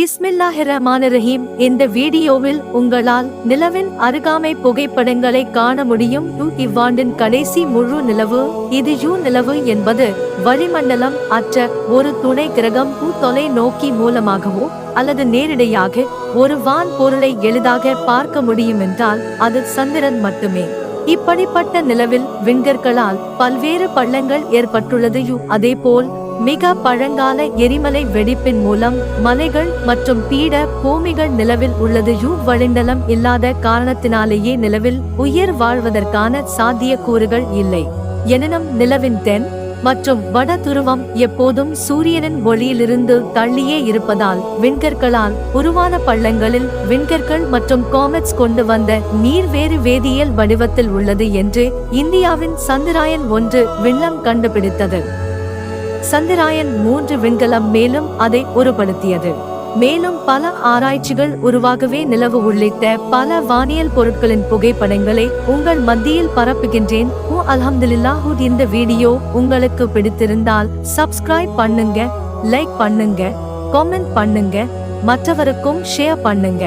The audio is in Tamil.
பிஸ்மில்லாஹிரஹ்மானிரஹீம் இந்த வீடியோவில் உங்களால் நிலவின் அருகாமை புகைப்படங்களை காண முடியும். இவ்வாண்டின் கடைசி முழு நிலவு இது யூ நிலவு என்பது வளிமண்டலம் அற்ற ஒரு துணை கிரகம் தொலை நோக்கி மூலமாகவோ அல்லது நேரிடையாக ஒரு வான் பொருளை எளிதாக பார்க்க முடியும் என்றால் அது சந்திரன் மட்டுமே. இப்படிப்பட்ட நிலவில் விண்கற்களால் பல்வேறு பள்ளங்கள் ஏற்பட்டுள்ளது யு. அதேபோல் மிக பழங்கால எரிமலை வெடிப்பின் மூலம் மலைகள் மற்றும் பீட பூமிகள் நிலவில் உள்ளது. யூ வழிண்டலம் இல்லாத காரணத்தினாலேயே நிலவில் உயிர் வாழ்வதற்கான சாத்தியக்கூறுகள் இல்லை. எனினும் நிலவின் தென் மற்றும் வட துருவம் எப்போதும் சூரியனின் ஒளியிலிருந்து தள்ளியே இருப்பதால் விண்கற்களால் உருவான பள்ளங்களில் விண்கற்கள் மற்றும் காமெட்ஸ் கொண்டு வந்த நீர் வேறு வேதியியல் வடிவத்தில் உள்ளது என்று இந்தியாவின் சந்திராயன் ஒன்று விண்ணம் கண்டுபிடித்தது. சந்திராயன் மூன்று விண்கலம் மேலும் அதை உருப்படுத்தியது. மேலும் பல ஆராய்ச்சிகள் உருவாகவே நிலவு உள்ளிட்ட பல வானியல் பொருட்களின் புகைப்படங்களை உங்கள் மத்தியில் பரப்புகின்றேன். ஓ அல்ஹம்துலில்லாஹு இந்த வீடியோ உங்களுக்கு பிடித்திருந்தால் சப்ஸ்கிரைப் பண்ணுங்க லைக் பண்ணுங்க காமெண்ட் பண்ணுங்க மற்றவருக்கும் ஷேர் பண்ணுங்க.